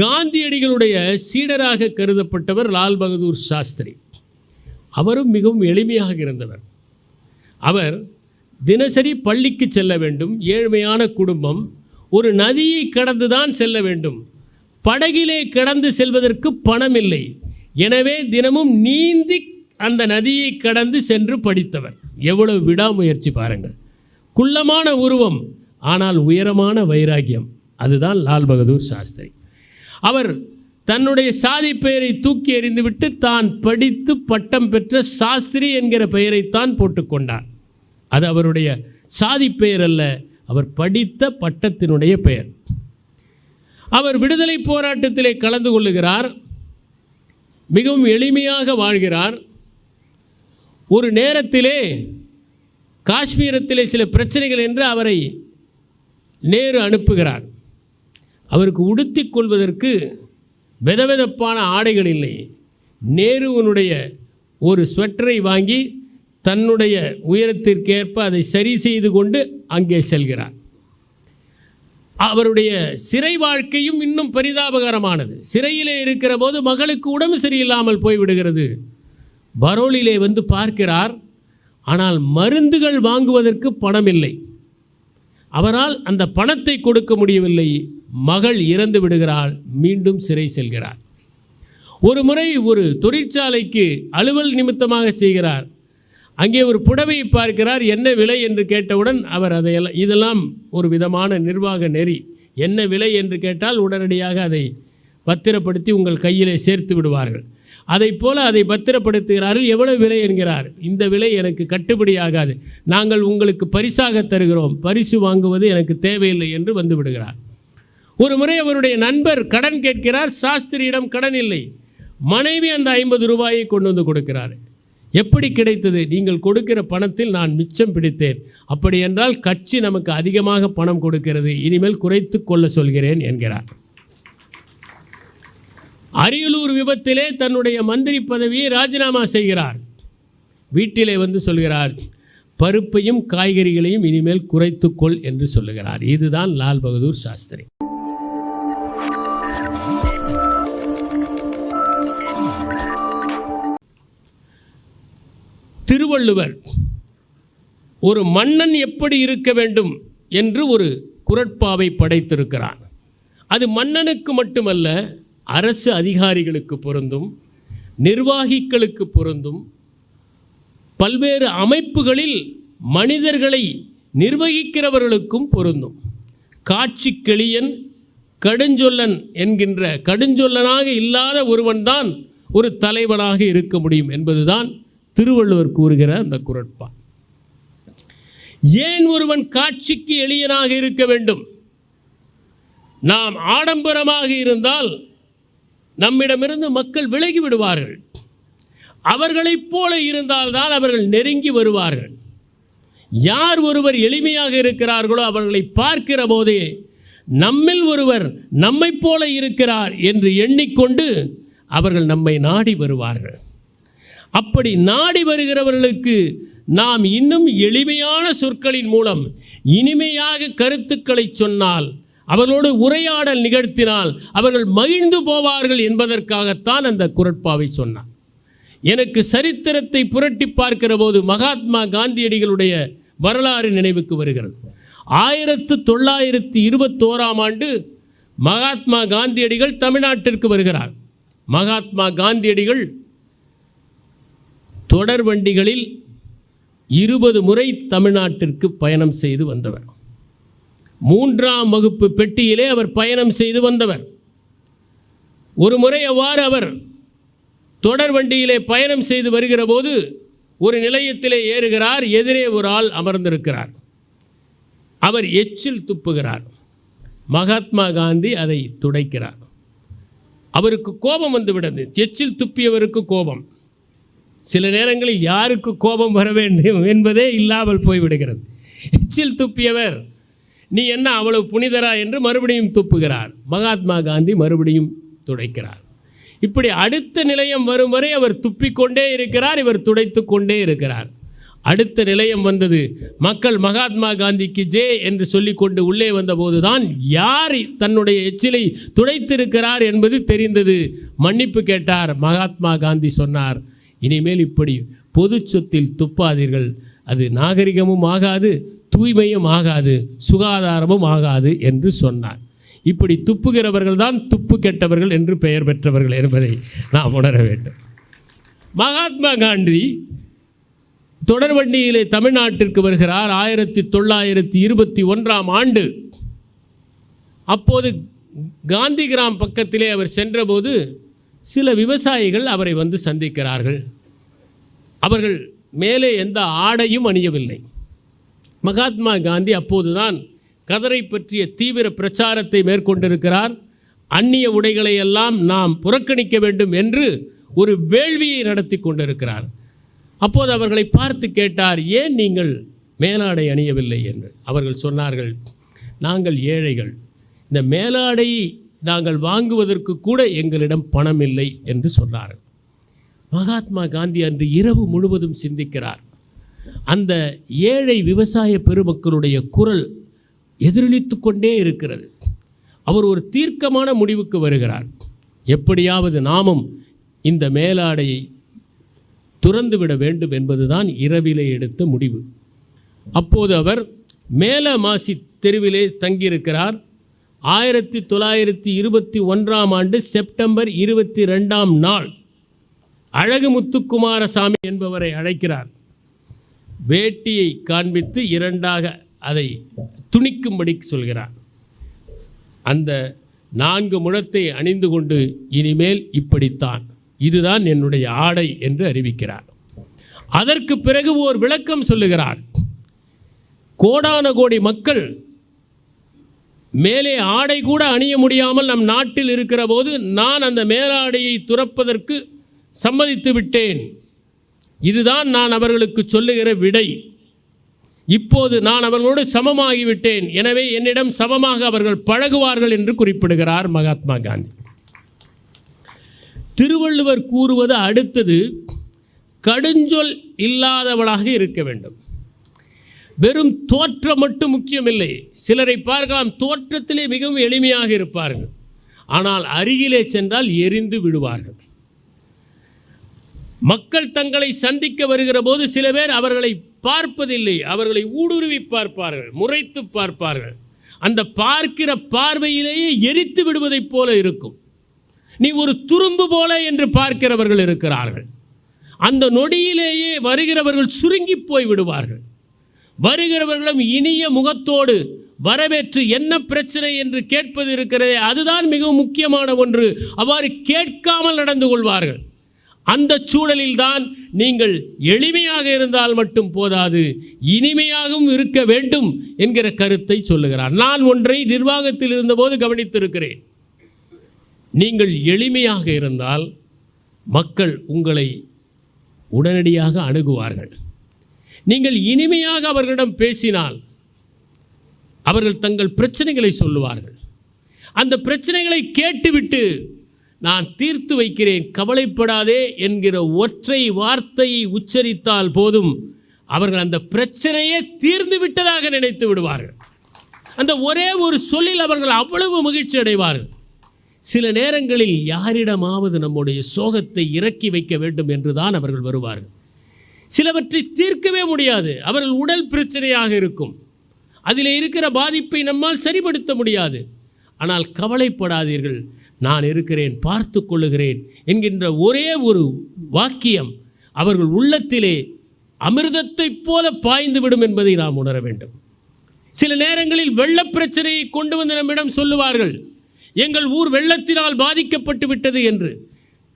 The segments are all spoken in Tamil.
காந்தியடிகளுடைய சீடராக கருதப்பட்டவர் லால் பகதூர் சாஸ்திரி. அவரும் மிகவும் எளிமையாக இருந்தவர். அவர் தினசரி பள்ளிக்கு செல்ல வேண்டும் ஏழ்மையான குடும்பம் ஒரு நதியை கடந்து தான் செல்ல வேண்டும் படகிலே கடந்து செல்வதற்கு பணம் இல்லை எனவே தினமும் நீந்தி அந்த நதியை கடந்து சென்று படித்தவர். எவ்வளவு விடாமுயற்சி பாருங்கள். குள்ளமான உருவம் ஆனால் உயரமான வைராக்கியம் அதுதான் லால் பகதூர் சாஸ்திரி. அவர் தன்னுடைய சாதி பெயரை தூக்கி எறிந்துவிட்டு தான் படித்து பட்டம் பெற்ற சாஸ்திரி என்கிற பெயரைத்தான் போட்டுக்கொண்டார். அது அவருடைய சாதி பெயர் அல்ல அவர் படித்த பட்டத்தினுடைய பெயர். அவர் விடுதலை போராட்டத்திலே கலந்து கொள்ளுகிறார் மிகவும் எளிமையாக வாழ்கிறார். ஒரு நேரத்திலே காஷ்மீரத்திலே சில பிரச்சனைகள் என்று அவரை நேரு அனுப்புகிறார். அவருக்கு உடுத்தி கொள்வதற்கு வெதவெதப்பான ஆடைகள் இல்லை. நேருவனுடைய ஒரு ஸ்வெட்டரை வாங்கி தன்னுடைய உயரத்திற்கேற்ப அதை சரி செய்து கொண்டு அங்கே செல்கிறார். அவருடைய சிறை வாழ்க்கையும் இன்னும் பரிதாபகரமானது. சிறையிலே இருக்கிற போது மகளுக்கு உடம்பு சரியில்லாமல் போய்விடுகிறது பரோலிலே வந்து பார்க்கிறார். ஆனால் மருந்துகள் வாங்குவதற்கு பணம் இல்லை அவரால் அந்த பணத்தை கொடுக்க முடியவில்லை. மகள் இறந்து விடுகிறாள். மீண்டும் சிறை செல்கிறார். ஒரு முறை ஒரு தொழிற்சாலைக்கு அலுவல் நிமித்தமாக செய்கிறார். அங்கே ஒரு புடவையை பார்க்கிறார். என்ன விலை? என்று கேட்டவுடன் அவர் அதையெல்லாம் இதெல்லாம் ஒரு விதமான நிர்வாக நெறி. என்ன விலை? என்று கேட்டால் உடனடியாக அதை பத்திரப்படுத்தி உங்கள் கையிலே சேர்த்து விடுவார்கள். அதைப் போல அதை பத்திரப்படுத்துகிறார்கள். எவ்வளவு விலை என்கிறார்? இந்த விலை எனக்கு கட்டுப்படியாகாது நாங்கள் உங்களுக்கு பரிசாக தருகிறோம். பரிசு வாங்குவது எனக்கு தேவையில்லை என்று வந்து விடுகிறார். ஒரு முறை அவருடைய நண்பர் கடன் கேட்கிறார். சாஸ்திரியிடம் கடன் இல்லை. மனைவி அந்த ஐம்பது ரூபாயை கொண்டு வந்து கொடுக்கிறார். எப்படி கிடைத்தது? நீங்கள் கொடுக்கிற பணத்தில் நான் மிச்சம் பிடித்தேன். அப்படி என்றால் கட்சி நமக்கு அதிகமாக பணம் கொடுக்கிறது. இனிமேல் குறைத்து கொள்ள சொல்கிறேன் என்கிறார். அரியலூர் விபத்திலே தன்னுடைய மந்திரி பதவியை ராஜினாமா செய்கிறார். வீட்டிலே வந்து சொல்கிறார் பருப்பையும் காய்கறிகளையும் இனிமேல் குறைத்துக்கொள் என்று சொல்லுகிறார். இதுதான் லால் பகதூர் சாஸ்திரி. திருவள்ளுவர் ஒரு மன்னன் எப்படி இருக்க வேண்டும்? என்று ஒரு குரட்பாவை படைத்திருக்கிறான் அது மன்னனுக்கு மட்டுமல்ல அரசு அதிகாரிகளுக்கு பொருந்தும் நிர்வாகிகளுக்கு பொருந்தும் பல்வேறு அமைப்புகளில் மனிதர்களை நிர்வகிக்கிறவர்களுக்கும் பொருந்தும். காட்சி கெளியன் கடுஞ்சொல்லன் என்கின்ற கடுஞ்சொல்லனாக இல்லாத ஒருவன்தான் ஒரு தலைவனாக இருக்க முடியும் என்பதுதான் திருவள்ளுவர் கூறுகிற அந்த குரட்பா ஏன் ஒருவன் காட்சிக்கு எளியனாக இருக்க வேண்டும்? நாம் ஆடம்பரமாக இருந்தால் நம்மிடமிருந்து மக்கள் விலகி விடுவார்கள். அவர்களைப் போல இருந்தால்தான் அவர்கள் நெருங்கி வருவார்கள். யார் ஒருவர் எளிமையாக இருக்கிறார்களோ அவர்களை பார்க்கிற போதே நம்மில் ஒருவர் நம்மைப் போல இருக்கிறார் என்று எண்ணிக்கொண்டு அவர்கள் நம்மை நாடி வருவார்கள். அப்படி நாடி வருகிறவர்களுக்கு நாம் இன்னும் எளிமையான சொற்களின் மூலம் இனிமையாக கருத்துக்களை சொன்னால் அவர்களோடு உரையாடல் நிகழ்த்தினால் அவர்கள் மகிழ்ந்து போவார்கள் என்பதற்காகத்தான் அந்த குரட்பாவை சொன்னார் எனக்கு சரித்திரத்தை புரட்டி பார்க்கிற போது மகாத்மா காந்தியடிகளுடைய வரலாறு நினைவுக்கு வருகிறது. ஆயிரத்து தொள்ளாயிரத்தி இருபத்தோராம் ஆண்டு மகாத்மா காந்தியடிகள் தமிழ்நாட்டிற்கு வருகிறார். மகாத்மா காந்தியடிகள் தொடர் வண்டிகளில் இருபது முறை தமிழ்நாட்டிற்கு பயணம் செய்து வந்தவர். மூன்றாம் வகுப்பு பெட்டியிலே அவர் பயணம் செய்து வந்தவர். ஒரு முறை அவ்வாறு அவர் தொடர் வண்டியிலே பயணம் செய்து வருகிற போது ஒரு நிலையத்திலே ஏறுகிறார் எதிரே ஒரு ஆள் அமர்ந்திருக்கிறார். அவர் எச்சில் துப்புகிறார். மகாத்மா காந்தி அதை துடைக்கிறார். அவருக்கு கோபம் வந்துவிட்டது எச்சில் துப்பியவருக்கு கோபம். சில நேரங்களில் யாருக்கு கோபம் வர வேண்டும் என்பதே இல்லாமல் போய்விடுகிறது. எச்சில் துப்பியவர் நீ என்ன அவ்வளவு புனிதரா என்று மறுபடியும் துப்புகிறார். மகாத்மா காந்தி மறுபடியும் துடைக்கிறார். இப்படி அடுத்த நிலையம் வரும் வரை அவர் துப்பிக்கொண்டே இருக்கிறார் இவர் துடைத்து கொண்டே இருக்கிறார். அடுத்த நிலையம் வந்தது மக்கள் மகாத்மா காந்திக்கு ஜே என்று சொல்லிக்கொண்டு உள்ளே வந்தபோதுதான் யார் தன்னுடைய எச்சிலை துடைத்திருக்கிறார் என்பது தெரிந்தது. மன்னிப்பு கேட்டார் மகாத்மா காந்தி சொன்னார் இனிமேல் இப்படி பொது சொத்தில் துப்பாதீர்கள். அது நாகரிகமும் ஆகாது தூய்மையும் ஆகாது சுகாதாரமும் ஆகாது என்று சொன்னார். இப்படி துப்புகிறவர்கள் தான் துப்பு கெட்டவர்கள் என்று பெயர் பெற்றவர்கள் என்பதை நாம் உணர வேண்டும். மகாத்மா காந்தி தொடர்வண்டியிலே தமிழ்நாட்டிற்கு வருகிறார். ஆயிரத்தி தொள்ளாயிரத்தி இருபத்தி ஒன்றாம் ஆண்டு அப்போது காந்திகிராம் பக்கத்திலே அவர் சென்றபோது சில விவசாயிகள் அவரை வந்து சந்திக்கிறார்கள். அவர்கள் மேலே எந்த ஆடையும் அணியவில்லை. மகாத்மா காந்தி அப்போதுதான் கதரை பற்றிய தீவிர பிரச்சாரத்தை மேற்கொண்டிருக்கிறார். அந்நிய உடைகளை எல்லாம் நாம் புறக்கணிக்க வேண்டும் என்று ஒரு வேள்வியை நடத்தி கொண்டிருக்கிறார். அப்போது அவர்களை பார்த்து கேட்டார் ஏன் நீங்கள் மேலாடை அணியவில்லை? என்று. அவர்கள் சொன்னார்கள் நாங்கள் ஏழைகள். இந்த மேலாடை நாங்கள் வாங்குவதற்கு கூட எங்களிடம் பணம் இல்லை என்று சொன்னார்கள். மகாத்மா காந்தி அன்று இரவு முழுவதும் சிந்திக்கிறார். அந்த ஏழை விவசாய பெருமக்களுடைய குரல் எதிரொலித்து கொண்டே இருக்கிறது. அவர் ஒரு தீர்க்கமான முடிவுக்கு வருகிறார். எப்படியாவது நாமும் இந்த மேலாடையை துறந்துவிட வேண்டும் என்பதுதான் இரவிலே எடுத்த முடிவு. அப்போது அவர் மேல மாசி தெருவிலே தங்கியிருக்கிறார். ஆயிரத்தி தொள்ளாயிரத்தி இருபத்தி ஒன்றாம் ஆண்டு செப்டம்பர் இருபத்தி ரெண்டாம் நாள் அழகு முத்துக்குமாரசாமி என்பவரை அழைக்கிறார். வேட்டியை காண்பித்து இரண்டாக அதை துணிக்கும்படி சொல்கிறார். அந்த நான்கு முழத்தை அணிந்து கொண்டு இனிமேல் இப்படித்தான். இதுதான் என்னுடைய ஆடை என்று அறிவிக்கிறார். அதற்கு பிறகு ஓர் விளக்கம் சொல்லுகிறார். கோடான கோடி மக்கள் மேலே ஆடை கூட அணிய முடியாமல் நம் நாட்டில் இருக்கிற போது நான் அந்த மேலாடையை துறப்பதற்கு சம்மதித்து விட்டேன். இதுதான் நான் அவர்களுக்கு சொல்லுகிற விடை. இப்போது நான் அவர்களோடு சமமாகிவிட்டேன் எனவே என்னிடம் சமமாக அவர்கள் பழகுவார்கள் என்று குறிப்பிடுகிறார் மகாத்மா காந்தி. திருவள்ளுவர் கூறுவது அடுத்தது கடுஞ்சொல் இல்லாதவனாக இருக்க வேண்டும். வெறும் தோற்றம் மட்டும் முக்கியமில்லை. சிலரை பார்க்கலாம் தோற்றத்திலே மிகவும் எளிமையாக இருப்பார்கள். ஆனால் அருகிலே சென்றால் எரிந்து விடுவார்கள். மக்கள் தங்களை சந்திக்க வருகிற போது சில பேர் அவர்களை பார்ப்பதில்லை. அவர்களை ஊடுருவி பார்ப்பார்கள் முறைத்து பார்ப்பார்கள். அந்த பார்க்கிற பார்வையிலேயே எரித்து விடுவதைப் போல இருக்கும். நீ ஒரு துரும்பு போல என்று பார்க்கிறவர்கள் இருக்கிறார்கள். அந்த நொடியிலேயே வருகிறவர்கள் சுருங்கி போய் விடுவார்கள். வருகிறவர்களும் இனிய முகத்தோடு வரவேற்று என்ன பிரச்சனை என்று கேட்பது இருக்கிறதே அதுதான் மிகவும் முக்கியமான ஒன்று. அவ்வாறு கேட்காமல் நடந்து கொள்வார்கள். அந்த சூழலில்தான் நீங்கள் எளிமையாக இருந்தால் மட்டும் போதாது இனிமையாகவும் இருக்க வேண்டும் என்கிற கருத்தை சொல்லுகிறார். நான் ஒன்றை நிர்வாகத்தில் இருந்தபோது கவனித்திருக்கிறேன். நீங்கள் எளிமையாக இருந்தால் மக்கள் உங்களை உடனடியாக அணுகுவார்கள். நீங்கள் இனிமையாக அவர்களிடம் பேசினால் அவர்கள் தங்கள் பிரச்சனைகளை சொல்லுவார்கள். அந்த பிரச்சனைகளை கேட்டுவிட்டு நான் தீர்த்து வைக்கிறேன் கவலைப்படாதே என்கிற ஒற்றை வார்த்தையை உச்சரித்தால் போதும் அவர்கள் அந்த பிரச்சனையே தீர்ந்து விட்டதாக நினைத்து விடுவார்கள். அந்த ஒரே ஒரு சொல்லில் அவர்கள் அவ்வளவு மகிழ்ச்சி அடைவார்கள். சில நேரங்களில் யாரிடமாவது நம்முடைய சோகத்தை இறக்கி வைக்க வேண்டும் என்றுதான் அவர்கள் வருவார்கள். சிலவற்றை தீர்க்கவே முடியாது அவர்கள் உடல் பிரச்சனையாக இருக்கும். அதில் இருக்கிற பாதிப்பை நம்மால் சரிப்படுத்த முடியாது. ஆனால் கவலைப்படாதீர்கள் நான் இருக்கிறேன் பார்த்து கொள்ளுகிறேன் என்கின்ற ஒரே ஒரு வாக்கியம் அவர்கள் உள்ளத்திலே அமிர்தத்தைப் போல பாய்ந்துவிடும் என்பதை நாம் உணர வேண்டும். சில நேரங்களில் வெள்ளப் பிரச்சனையை கொண்டு வந்து நம்மிடம் சொல்லுவார்கள் எங்கள் ஊர் வெள்ளத்தினால் பாதிக்கப்பட்டு விட்டது என்று.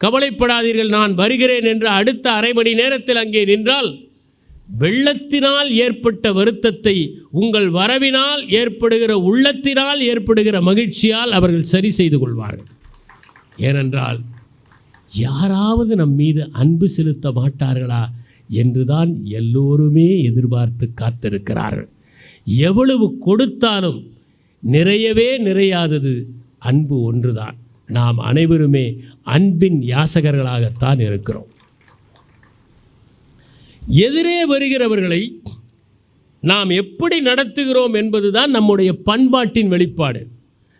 கவலைப்படாதீர்கள் நான் வருகிறேன் என்று அடுத்த அரை மணி நேரத்தில் அங்கே நின்றால் வெள்ளத்தினால் ஏற்பட்ட வருத்தத்தை உங்கள் வரவினால் ஏற்படுகிற உள்ளத்தினால் ஏற்படுகிற மகிழ்ச்சியால் அவர்கள் சரி செய்து கொள்வார்கள். ஏனென்றால் யாராவது நம் மீது அன்பு செலுத்த மாட்டார்களா என்றுதான் எல்லோருமே எதிர்பார்த்து காத்திருக்கிறார்கள். எவ்வளவு கொடுத்தாலும் நிறையவே நிறையாதது அன்பு ஒன்றுதான். நாம் அனைவருமே அன்பின் யாசகர்களாகத்தான் இருக்கிறோம். எதிரே வருகிறவர்களை நாம் எப்படி நடத்துகிறோம் என்பதுதான் நம்முடைய பண்பாட்டின் வெளிப்பாடு.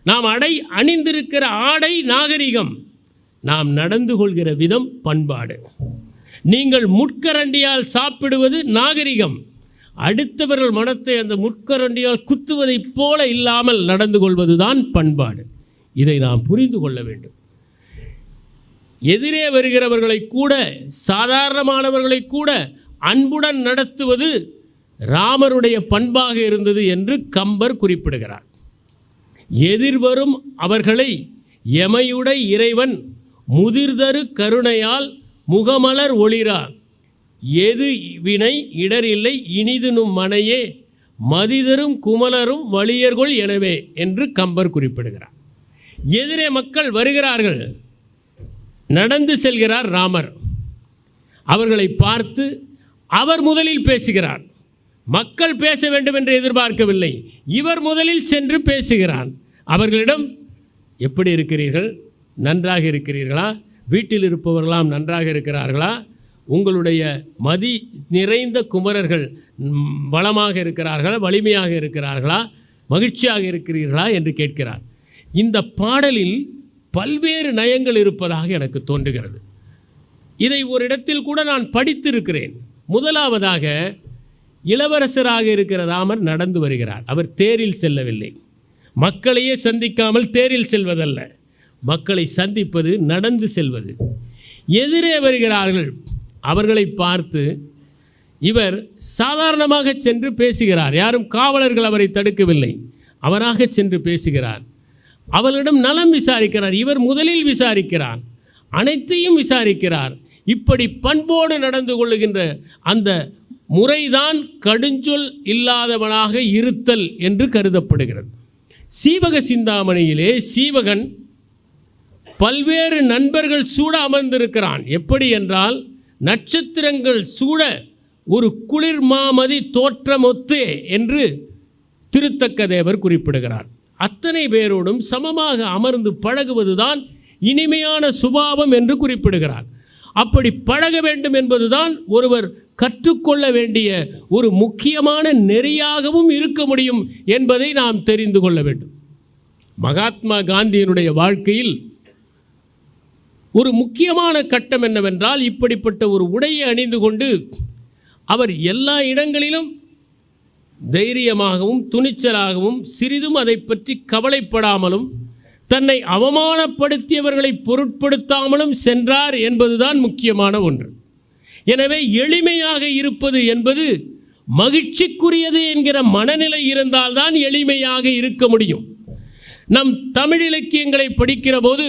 நாம் அடை அணிந்திருக்கிற ஆடை நாகரிகம் நாம் நடந்து கொள்கிற விதம் பண்பாடு. நீங்கள் முட்கரண்டியால் சாப்பிடுவது நாகரிகம் அடுத்தவர்கள் மனத்தை அந்த முட்கரண்டியால் குத்துவதைப் போல இல்லாமல் நடந்து கொள்வதுதான் பண்பாடு. இதை நாம் புரிந்து கொள்ள வேண்டும். எதிரே வருகிறவர்களை கூட சாதாரணமானவர்களை கூட அன்புடன் நடத்துவது ராமருடைய பண்பாக இருந்தது என்று கம்பர் குறிப்பிடுகிறார். எதிர்வரும் அவர்களை எமையுடை இறைவன் முதிர்தரு கருணையால் முகமலர் ஒளிரா எது வினை இடரில்லை இனிதுனும் மனையே மதிதரும் குமலரும் வலியர்கொள் எனவே என்று கம்பர் குறிப்பிடுகிறார். எதிரே மக்கள் வருகிறார்கள். நடந்து செல்கிறார் ராமர். அவர்களை பார்த்து அவர் முதலில் பேசுகிறார். மக்கள் பேச வேண்டும் என்று எதிர்பார்க்கவில்லை. இவர் முதலில் சென்று பேசுகிறான் அவர்களிடம் எப்படி இருக்கிறீர்கள்? நன்றாக இருக்கிறீர்களா? வீட்டில் இருப்பவர்களாம் நன்றாக இருக்கிறார்களா? உங்களுடைய மதி நிறைந்த குமரர்கள் வளமாக இருக்கிறார்களா? வலிமையாக இருக்கிறார்களா? மகிழ்ச்சியாக இருக்கிறீர்களா? என்று கேட்கிறார். இந்த பாடலில் பல்வேறு நயங்கள் இருப்பதாக எனக்கு தோன்றுகிறது. இதை ஒரு இடத்தில் கூட நான் படித்திருக்கிறேன். முதலாவதாக இளவரசராக இருக்கிற ராமர் நடந்து வருகிறார். அவர் தேரில் செல்லவில்லை. மக்களையே சந்திக்காமல் தேரில் செல்வதல்ல. மக்களை சந்திப்பது நடந்து செல்வது. எதிரே வருகிறார்கள். அவர்களை பார்த்து இவர் சாதாரணமாக சென்று பேசுகிறார். யாரும் காவலர்கள் அவரை தடுக்கவில்லை. அவராக சென்று பேசுகிறார். அவர்களிடம் நலம் விசாரிக்கிறார். இவர் முதலில் விசாரிக்கிறார். அனைத்தையும் விசாரிக்கிறார். இப்படி பண்போடு நடந்து கொள்ளுகின்ற அந்த முறைதான் கடுஞ்சொல் இல்லாதவனாக இருத்தல் என்று கருதப்படுகிறது. சீவக சிந்தாமணியிலே சீவகன் பல்வேறு நண்பர்கள் சூட அமர்ந்திருக்கிறான். எப்படி என்றால் நட்சத்திரங்கள் சூட ஒரு குளிர் மாமதி தோற்றமொத்தே என்று திருத்தக்க தேவர் குறிப்பிடுகிறார். அத்தனை பேரோடும் சமமாக அமர்ந்து பழகுவதுதான் இனிமையான சுபாவம் என்று குறிப்பிடுகிறார். அப்படி பழக வேண்டும் என்பதுதான் ஒருவர் கற்றுக்கொள்ள வேண்டிய ஒரு முக்கியமான நெறியாகவும் இருக்க முடியும் என்பதை நாம் தெரிந்து கொள்ள வேண்டும். மகாத்மா காந்தியினுடைய வாழ்க்கையில் ஒரு முக்கியமான கட்டம் என்னவென்றால் இப்படிப்பட்ட ஒரு உடையை அணிந்து கொண்டு அவர் எல்லா இடங்களிலும் தைரியமாகவும் துணிச்சலாகவும் சிறிதும் அதை பற்றி கவலைப்படாமலும் தன்னை அவமானப்படுத்தியவர்களை பொருட்படுத்தாமலும் சென்றார் என்பதுதான் முக்கியமான ஒன்று. எனவே எளிமையாக இருப்பது என்பது மகிழ்ச்சிக்குரியது என்கிற மனநிலை இருந்தால்தான் எளிமையாக இருக்க முடியும். நம் தமிழ் இலக்கியங்களை படிக்கிற போது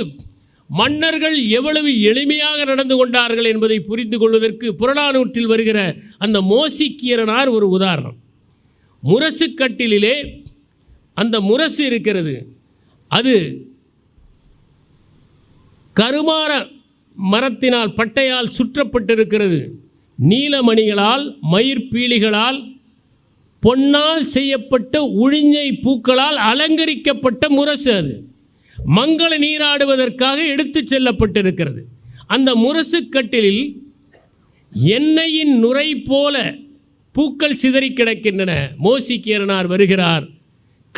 மன்னர்கள் எவ்வளவு எளிமையாக நடந்து கொண்டார்கள் என்பதை புரிந்து கொள்வதற்கு புறநானூற்றில் வருகிற அந்த மோசிக்கீரனார் ஒரு உதாரணம். முரசு கட்டிலிலே அந்த முரசு இருக்கிறது. அது கருமார மரத்தினால் பட்டையால் சுற்றப்பட்டிருக்கிறது. நீலமணிகளால் மயிர்பீலிகளால் பொன்னால் செய்யப்பட்ட உழிஞ்சை பூக்களால் அலங்கரிக்கப்பட்ட முரசு அது. மங்கள நீராடுவதற்காக எடுத்துச் செல்லப்பட்டிருக்கிறது. அந்த முரசு கட்டிலில் எண்ணெயின் நுரை போல பூக்கள் சிதறி கிடக்கின்றன. மோசிக்கீரனார் வருகிறார்.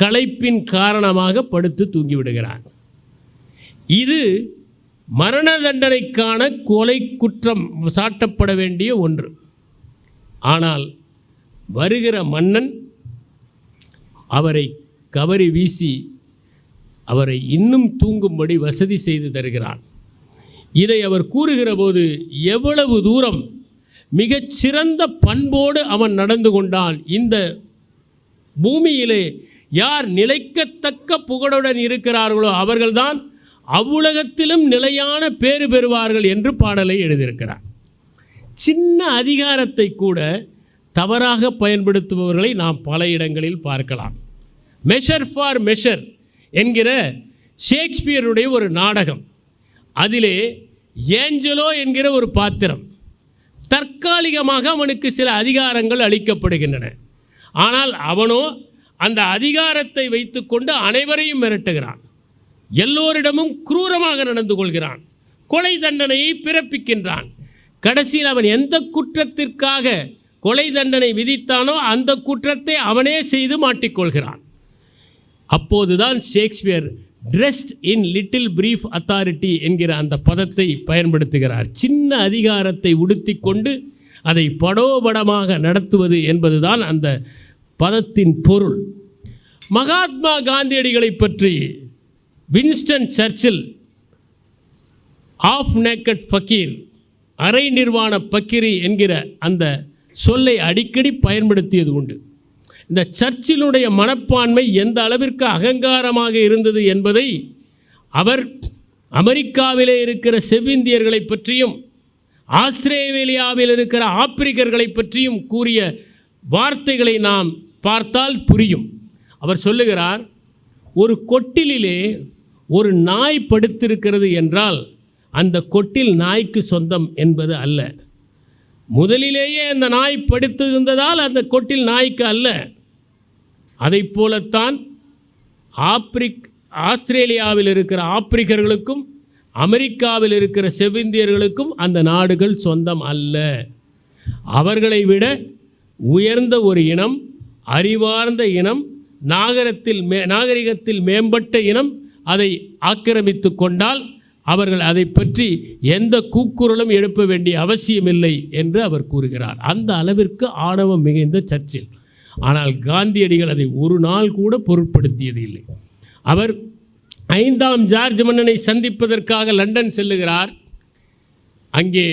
களைப்பின் காரணமாக படுத்து தூங்கிவிடுகிறார். இது மரண தண்டனைக்கான கொலை குற்றம் சாட்டப்பட வேண்டிய ஒன்று. ஆனால் வருகிற மன்னன் அவரை கவரி வீசி அவரை இன்னும் தூங்கும்படி வசதி செய்து தருகிறான். இதை அவர் கூறுகிற போது எவ்வளவு தூரம் மிகச்சிறந்த பண்போடு அவன் நடந்து கொண்டான். இந்த பூமியிலே யார் நிலைக்கத்தக்க புகழுடன் இருக்கிறார்களோ அவர்கள்தான் அவ்வுலகத்திலும் நிலையான பேறு பெறுவார்கள் என்று பாடலை எழுதியிருக்கிறார். சின்ன அதிகாரத்தை கூட தவறாக பயன்படுத்துபவர்களை நாம் பல இடங்களில் பார்க்கலாம். மெஷர் ஃபார் மெஷர் என்கிற ஷேக்ஸ்பியருடைய ஒரு நாடகம். அதிலே ஏஞ்சலோ என்கிற ஒரு பாத்திரம். தற்காலிகமாக அவனுக்கு சில அதிகாரங்கள் அளிக்கப்படுகின்றன. ஆனால் அவனோ அந்த அதிகாரத்தை வைத்துக்கொண்டு அனைவரையும் மிரட்டுகிறான். எல்லோரிடமும் குரூரமாக நடந்து கொள்கிறான். கொலை தண்டனையை பிறப்பிக்கின்றான். கடைசியில் அவன் எந்த குற்றத்திற்காக கொலை தண்டனை விதித்தானோ அந்த குற்றத்தை அவனே செய்து மாட்டிக்கொள்கிறான். அப்போதுதான் Shakespeare dressed in little brief authority என்கிற அந்த பதத்தை பயன்படுத்துகிறார். சின்ன அதிகாரத்தை உடுத்தி கொண்டு அதை படோபடமாக நடத்துவது என்பதுதான் அந்த பதத்தின் பொருள். மகாத்மா காந்தியடிகளை பற்றி Winston Churchill of naked fakir அரை நிர்வாண பக்கிரி என்கிற அந்த சொல்லை அடிக்கடி பயன்படுத்தியது உண்டு. இந்த சர்ச்சிலுடைய மனப்பான்மை எந்த அளவிற்கு அகங்காரமாக இருந்தது என்பதை அவர் அமெரிக்காவிலே இருக்கிற செவ்விந்தியர்களை பற்றியும் ஆஸ்திரேலியாவில் இருக்கிற ஆப்பிரிக்கர்களை பற்றியும் கூறிய வார்த்தைகளை நாம் பார்த்தால் புரியும். அவர் சொல்லுகிறார் ஒரு கொட்டிலிலே ஒரு நாய் படுத்திருக்கிறது என்றால் அந்த கொட்டில் நாய்க்கு சொந்தம் என்பது அல்ல. முதலிலேயே அந்த நாய் படுத்திருந்ததால் அந்த கொட்டில் நாய்க்கு அல்ல. அதை போலத்தான் ஆப்பிரிக் ஆஸ்திரேலியாவில் இருக்கிற ஆப்பிரிக்கர்களுக்கும் அமெரிக்காவில் இருக்கிற செவ்விந்தியர்களுக்கும் அந்த நாடுகள் சொந்தம் அல்ல. அவர்களை விட உயர்ந்த ஒரு இனம் அறிவார்ந்த இனம் நாகரத்தில் மே நாகரிகத்தில் மேம்பட்ட இனம் அதை ஆக்கிரமித்து கொண்டால் அவர்கள் அதை பற்றி எந்த கூக்குரலும் எழுப்ப வேண்டிய அவசியமில்லை என்று அவர் கூறுகிறார். அந்த அளவிற்கு ஆணவம் மிகுந்த சர்ச்சில். ஆனால் காந்தியடிகள் அதை ஒரு நாள் கூட பொருட்படுத்தியது இல்லை அவர் ஐந்தாம் ஜார்ஜ் மன்னனை சந்திப்பதற்காக லண்டன் செல்லுகிறார். அங்கே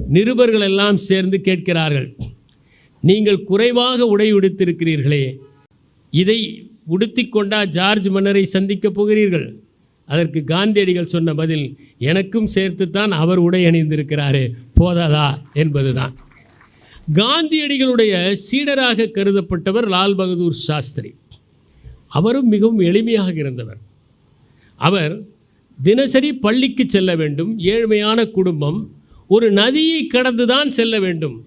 நிருபர்கள் எல்லாம் சேர்ந்து கேட்கிறார்கள் நீங்கள் குறைவாக உடை உடுத்திருக்கிறீர்களே. இதை உடுத்தி கொண்டா ஜார்ஜ் மன்னரை சந்திக்கப் போகிறீர்கள்? அதற்கு காந்தியடிகள் சொன்ன பதில் எனக்கும் சேர்த்துத்தான் அவர் உடை அணிந்திருக்கிறாரே போதாதா? என்பதுதான். காந்தியடிகளுடைய சீடராக கருதப்பட்டவர் லால் பகதூர் சாஸ்திரி. அவரும் மிகவும் எளிமையாக இருந்தவர். அவர் தினசரி பள்ளிக்கு செல்ல வேண்டும் ஏழ்மையான குடும்பம் ஒரு நதியை கடந்து தான் செல்ல வேண்டும்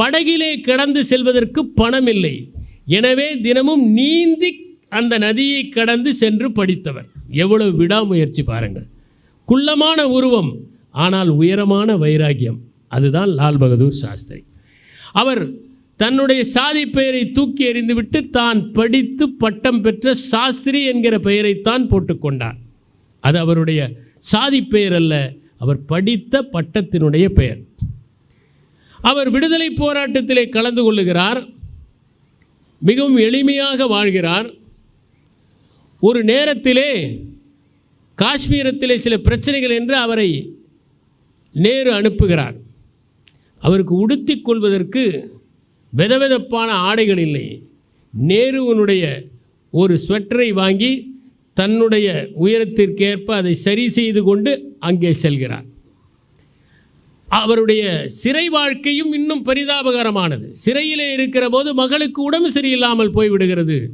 படகிலே கடந்து செல்வதற்கு பணம் இல்லை எனவே தினமும் நீந்தி அந்த நதியை கடந்து சென்று படித்தவர். எவ்வளவு விடாமுயற்சி பாருங்கள். குள்ளமான உருவம் ஆனால் உயரமான வைராக்கியம் அதுதான் லால் பகதூர் சாஸ்திரி. அவர் தன்னுடைய சாதி பெயரை தூக்கி எறிந்துவிட்டு தான் படித்து பட்டம் பெற்ற சாஸ்திரி என்கிற பெயரைத்தான் போட்டுக்கொண்டார். அது அவருடைய சாதி பெயர் அல்ல அவர் படித்த பட்டத்தினுடைய பெயர். அவர் விடுதலை போராட்டத்திலே கலந்து கொள்ளுகிறார் மிகவும் எளிமையாக வாழ்கிறார் ஒரு நேரத்திலே காஷ்மீரத்திலே சில பிரச்சனைகள் என்று அவரை நேரு அனுப்புகிறார். அவருக்கு உடுத்திக் கொள்வதற்கு வெதவெதப்பான ஆடைகள் இல்லை. நேருவனுடைய ஒரு ஸ்வெட்டரை வாங்கி தன்னுடைய உயரத்திற்கேற்ப அதை சரி செய்து கொண்டு அங்கே செல்கிறார். அவருடைய சிறை வாழ்க்கையும் இன்னும் பரிதாபகரமானது. சிறையிலே இருக்கிற போது மகளுக்கு உடம்பு சரியில்லாமல் போய்விடுகிறது.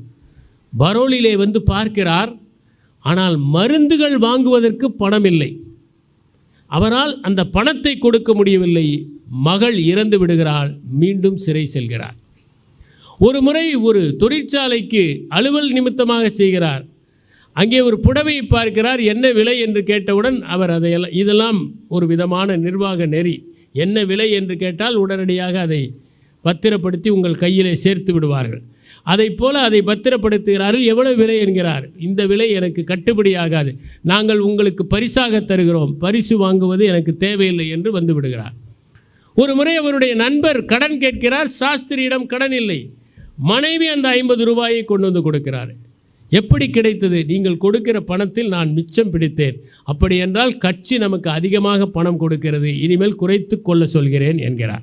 பரோலிலே வந்து பார்க்கிறார் ஆனால் மருந்துகள் வாங்குவதற்கு பணம் இல்லை அவரால் அந்த பணத்தை கொடுக்க முடியவில்லை. மகள் இறந்து விடுகிறாள் மீண்டும் சிறை செல்கிறார். ஒரு முறை ஒரு தொழிற்சாலைக்கு அலுவல் நிமித்தமாக செய்கிறார். அங்கே ஒரு புடவையை பார்க்கிறார் என்ன விலை? என்று கேட்டவுடன் அவர் அதையெல்லாம் இதெல்லாம் ஒரு விதமான நிர்வாக நெறி. என்ன விலை? என்று கேட்டால் உடனடியாக அதை பத்திரப்படுத்தி உங்கள் கையிலே சேர்த்து விடுவார்கள். அதைப் போல அதை பத்திரப்படுத்துகிறார்கள் எவ்வளவு விலை என்கிறார்? இந்த விலை எனக்கு கட்டுப்படியாகாது நாங்கள் உங்களுக்கு பரிசாக தருகிறோம். பரிசு வாங்குவது எனக்கு தேவையில்லை என்று வந்து விடுகிறார். ஒரு முறை அவருடைய நண்பர் கடன் கேட்கிறார். சாஸ்திரியிடம் கடன் இல்லை. மனைவி அந்த ஐம்பது ரூபாயை கொண்டு வந்து கொடுக்கிறார். எப்படி கிடைத்தது? நீங்கள் கொடுக்கிற பணத்தில் நான் மிச்சம் பிடித்தேன். அப்படி என்றால் கட்சி நமக்கு அதிகமாக பணம் கொடுக்கிறது. இனிமேல் குறைத்து கொள்ள சொல்கிறேன் என்கிறார்.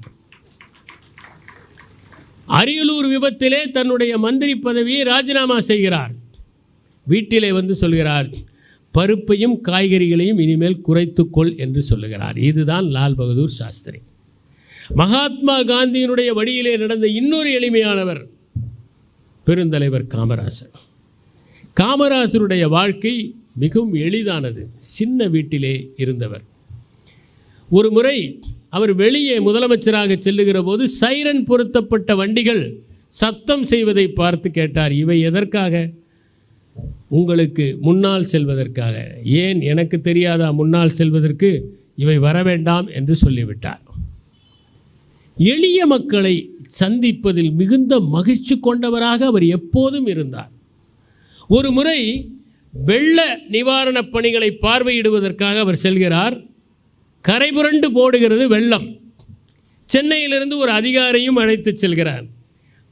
அரியலூர் விபத்திலே தன்னுடைய மந்திரி பதவியை ராஜினாமா செய்கிறார். வீட்டிலே வந்து சொல்கிறார் பருப்பையும் காய்கறிகளையும் இனிமேல் குறைத்துக்கொள் என்று சொல்லுகிறார். இதுதான் லால் பகதூர் சாஸ்திரி. மகாத்மா காந்தியினுடைய வழியிலே நடந்த இன்னொரு எளிமையானவர் பெருந்தலைவர் காமராசர். காமராசருடைய வாழ்க்கை மிகவும் எளிதானது. சின்ன வீட்டிலே இருந்தவர். ஒரு முறை அவர் வெளியே முதலமைச்சராக செல்லுகிற போது சைரன் பொருத்தப்பட்ட வண்டிகள் சத்தம் செய்வதை பார்த்து கேட்டார் இவை எதற்காக? உங்களுக்கு முன்னால் செல்வதற்காக. ஏன் எனக்கு தெரியாதா முன்னால் செல்வதற்கு? இவை வர வேண்டாம் என்று சொல்லிவிட்டார். எளிய மக்களை சந்திப்பதில் மிகுந்த மகிழ்ச்சி கொண்டவராக அவர் எப்போதும் இருந்தார். ஒரு முறை வெள்ள நிவாரணப் பணிகளை பார்வையிடுவதற்காக அவர் செல்கிறார். கரைபுரண்டு போடுகிறது வெள்ளம். சென்னையிலிருந்து ஒரு அதிகாரியும் அழைத்து செல்கிறார்.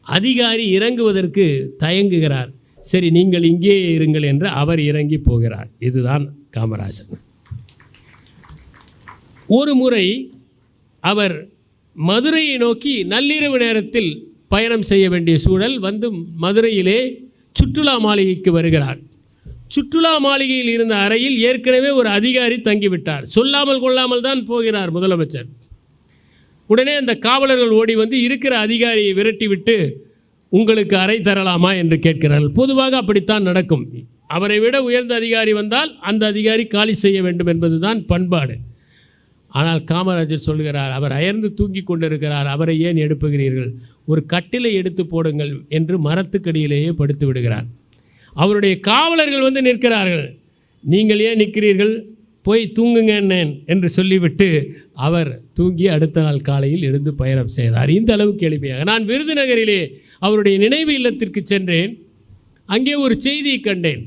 அதிகாரி இறங்குவதற்கு தயங்குகிறார். சரி நீங்கள் இங்கே இருங்கள் என்று அவர் இறங்கி போகிறார். இதுதான் காமராஜன் ஒரு முறை அவர் மதுரையை நோக்கி நள்ளிரவு நேரத்தில் பயணம் செய்ய வேண்டிய சூழல் வந்து மதுரையிலே சுற்றுலா மாளிகைக்கு வருகிறார். சுற்றுலா மாளிகையில் இருந்த அறையில் ஏற்கனவே ஒரு அதிகாரி தங்கிவிட்டார். சொல்லாமல் கொள்ளாமல் தான் போகிறார் முதலமைச்சர். உடனே அந்த காவலர்கள் ஓடி வந்து இருக்கிற அதிகாரியை விரட்டிவிட்டு உங்களுக்கு அறை தரலாமா? என்று கேட்கிறார்கள். பொதுவாக அப்படித்தான் நடக்கும். அவரை விட உயர்ந்த அதிகாரி வந்தால் அந்த அதிகாரி காலி செய்ய வேண்டும் என்பதுதான் பண்பாடு. ஆனால் காமராஜர் சொல்கிறார் அவர் அயர்ந்து தூங்கி கொண்டிருக்கிறார். அவரை ஏன் எடுப்புகிறீர்கள்? ஒரு கட்டிலை எடுத்து போடுங்கள் என்று மரத்துக்கடியிலேயே படுத்து விடுகிறார். அவருடைய காவலர்கள் வந்து நிற்கிறார்கள். நீங்கள் ஏன் நிற்கிறீர்கள்? போய் தூங்குங்க என்று சொல்லிவிட்டு அவர் தூங்கி அடுத்த நாள் காலையில் எழுந்து பயணம் செய்தார். இந்த அளவுக்கு எளிமையாக. நான் விருதுநகரிலே அவருடைய நினைவு இல்லத்திற்கு சென்றேன். அங்கே ஒரு செய்தியை கண்டேன்.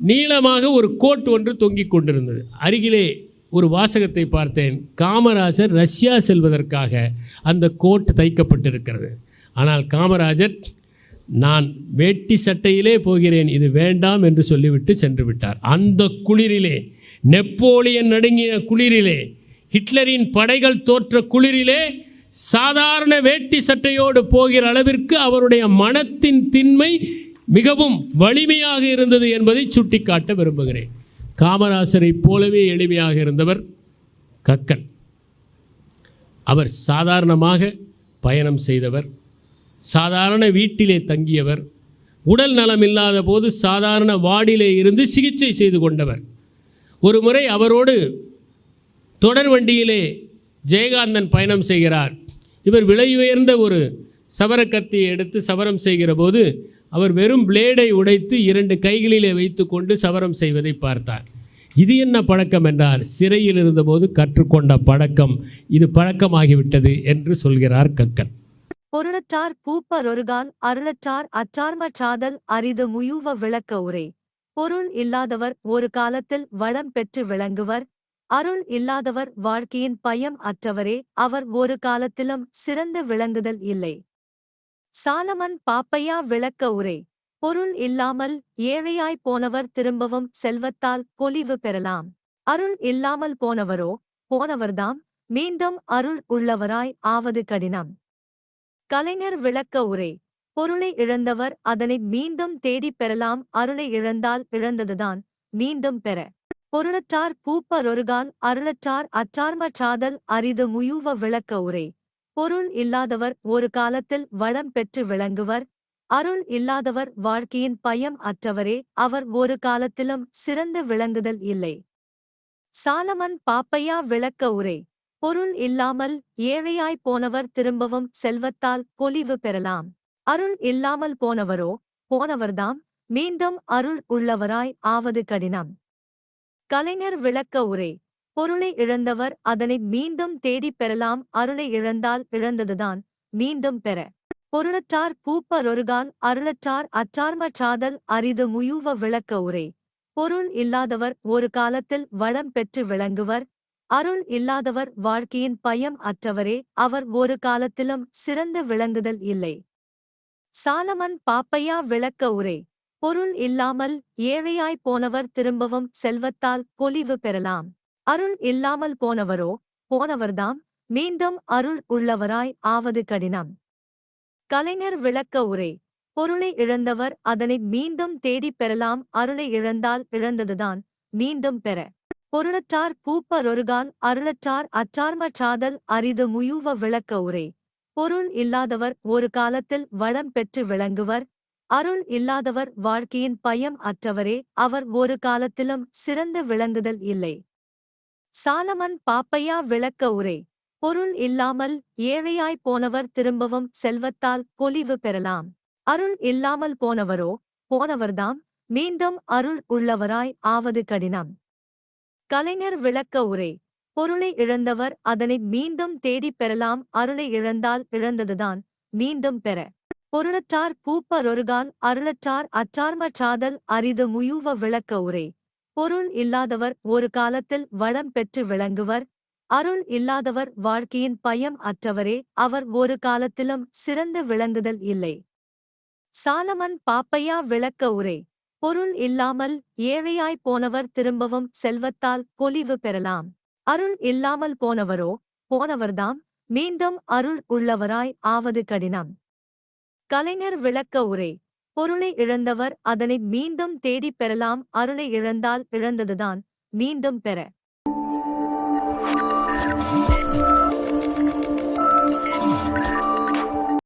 நீளமாக ஒரு கோட் ஒன்று தொங்கிக் கொண்டிருந்தது. அருகிலே ஒரு வாசகத்தை பார்த்தேன். காமராஜர் ரஷ்யா செல்வதற்காக அந்த கோட் தைக்கப்பட்டிருக்கிறது. ஆனால் காமராஜர் நான் வேட்டி சட்டையிலே போகிறேன் இது வேண்டாம் என்று சொல்லிவிட்டு சென்று விட்டார் அந்த குளிரிலே நெப்போலியன் நடுங்கிய குளிரிலே ஹிட்லரின் படைகள் தோற்ற குளிரிலே சாதாரண வேட்டி சட்டையோடு போகிற அளவிற்கு அவருடைய மனத்தின் திண்மை மிகவும் வலிமையாக இருந்தது என்பதை சுட்டிக்காட்ட விரும்புகிறேன். காமராசரைப் போலவே எளிமையாக இருந்தவர் கக்கன். அவர் சாதாரணமாக பயணம் செய்தவர் சாதாரண வீட்டிலே தங்கியவர். உடல் நலம் இல்லாத போது சாதாரண வார்டிலே இருந்து சிகிச்சை செய்து கொண்டவர். ஒரு முறை அவரோடு தொடர் வண்டியிலே ஜெயகாந்தன் பயணம் செய்கிறார். இவர் விலை உயர்ந்த ஒரு சவரக்கத்தியை எடுத்து சவரம் செய்கிற போது அவர் வெறும் பிளேடை உடைத்து இரண்டு கைகளிலே வைத்துக்கொண்டு சவரம் செய்வதை பார்த்தார். இது என்ன பழக்கம் என்றார். சிறையில் இருந்தபோது கற்றுக்கொண்ட பழக்கம். இது பழக்கமாகிவிட்டது என்று சொல்கிறார் கக்கன். பொருளற்றார் பூப்பரொருகால் அருளற்றார் அற்றார்மற்றாதல் அரிது முயூவ விளக்க உரை. பொருள் இல்லாதவர் ஒரு காலத்தில் வளம் பெற்று விளங்குவர். அருள் இல்லாதவர் வாழ்க்கையின் பயம் அற்றவரே அவர் ஒரு காலத்திலும் சிறந்து விளங்குதல் இல்லை. சாலமன் பாப்பையா விளக்க உரை. பொருள் இல்லாமல் ஏழையாய் போனவர் திரும்பவும் செல்வத்தால் பொலிவு பெறலாம். அருள் இல்லாமல் போனவரோ போனவர்தாம். மீண்டும் அருள் உள்ளவராய் ஆவது கடினம். கலைஞர் விளக்க உரை. பொருளை இழந்தவர் அதனை மீண்டும் தேடிப் பெறலாம். அருளை இழந்தால் இழந்ததுதான். மீண்டும் பெற. பொருளற்றார் பூப்பரொருகால். அருளற்றார் அற்றார்மற்றாதல் அரிது முயூவ விளக்க உரை. பொருள் இல்லாதவர் ஒரு காலத்தில் வளம் பெற்று விளங்குவர். அருள் இல்லாதவர் வாழ்க்கையின் பயம் அற்றவரே. அவர் ஒரு காலத்திலும் சிறந்து விளங்குதல் இல்லை. சாலமன் பாப்பையா விளக்க உரை. பொருள் இல்லாமல் ஏழையாய் போனவர் திரும்பவும் செல்வத்தால் பொலிவு பெறலாம். அருள் இல்லாமல் போனவரோ போனவர்தாம். மீண்டும் அருள் உள்ளவராய் ஆவது கடினம். கலைஞர் விளக்க உரை. பொருளை இழந்தவர் அதனை மீண்டும் தேடிப் பெறலாம். அருளை இழந்தால் இழந்ததுதான். மீண்டும் பெற. பொருளற்றார் பூப்பரொருகால். அருளற்றார் அற்றார்மற்றாதல். அரிது முயூவ விளக்க உரை. பொருள் இல்லாதவர் ஒரு காலத்தில் வளம் பெற்று விளங்குவர். அருள் இல்லாதவர் வாழ்க்கையின் பயம் அற்றவரே அவர் ஒரு காலத்திலும் சிறந்து விளங்குதல் இல்லை. சாலமன் பாப்பையா விளக்க உரை பொருள் இல்லாமல் ஏழையாய் போனவர் திரும்பவும் செல்வத்தால் பொலிவு பெறலாம். அருள் இல்லாமல் போனவரோ போனவர்தாம் மீண்டும் அருள் உள்ளவராய் ஆவது கடினம். கலைஞர் விளக்க உரை பொருளை இழந்தவர் அதனை மீண்டும் தேடிப் பெறலாம் அருளை இழந்தால் இழந்ததுதான் மீண்டும் பெற. பொருளற்றார் பூப்பரொருகால் அருளற்றார் அற்றார்மற்றாதல் அரிது முயூவ விளக்க உரை. பொருள் இல்லாதவர் ஒரு காலத்தில் வளம் பெற்று விளங்குவர். அருள் இல்லாதவர் வாழ்க்கையின் பயம் அற்றவரே அவர் ஒரு காலத்திலும் சிறந்து விளங்குதல் இல்லை. சாலமன் பாப்பையா விளக்க உரை. பொருள் இல்லாமல் ஏழையாய் போனவர் திரும்பவும் செல்வத்தால் பொலிவு பெறலாம். அருள் இல்லாமல் போனவரோ போனவர்தாம். மீண்டும் அருள் உள்ளவராய் ஆவது கடினம். கலைஞர் விளக்க உரை. பொருளை இழந்தவர் அதனை மீண்டும் தேடிப் பெறலாம். அருளை இழந்தால் இழந்ததுதான். மீண்டும் பெற. பொருளற்றார் பூப்பரொருகால். அருளற்றார் அற்றார்மற்றாதல் அரிது முயூவ விளக்க உரை. பொருள் இல்லாதவர் ஒரு காலத்தில் வளம் பெற்று விளங்குவர். அருள் இல்லாதவர் வாழ்க்கையின் பயம் அற்றவரே. அவர் ஒரு காலத்திலும் சிறந்து விளங்குதல் இல்லை. சாலமன் பாப்பையா விளக்க உரை. பொருள் இல்லாமல் ஏழையாய் போனவர் திரும்பவும் செல்வத்தால் பொலிவு பெறலாம். அருள் இல்லாமல் போனவரோ போனவர்தாம். மீண்டும் அருள் உள்ளவராய் ஆவது கடினம். கலைஞர் விளக்க உரை. பொருளை இழந்தவர் அதனை மீண்டும் தேடிப் பெறலாம். அருளை இழந்தால் இழந்ததுதான். மீண்டும் பெற.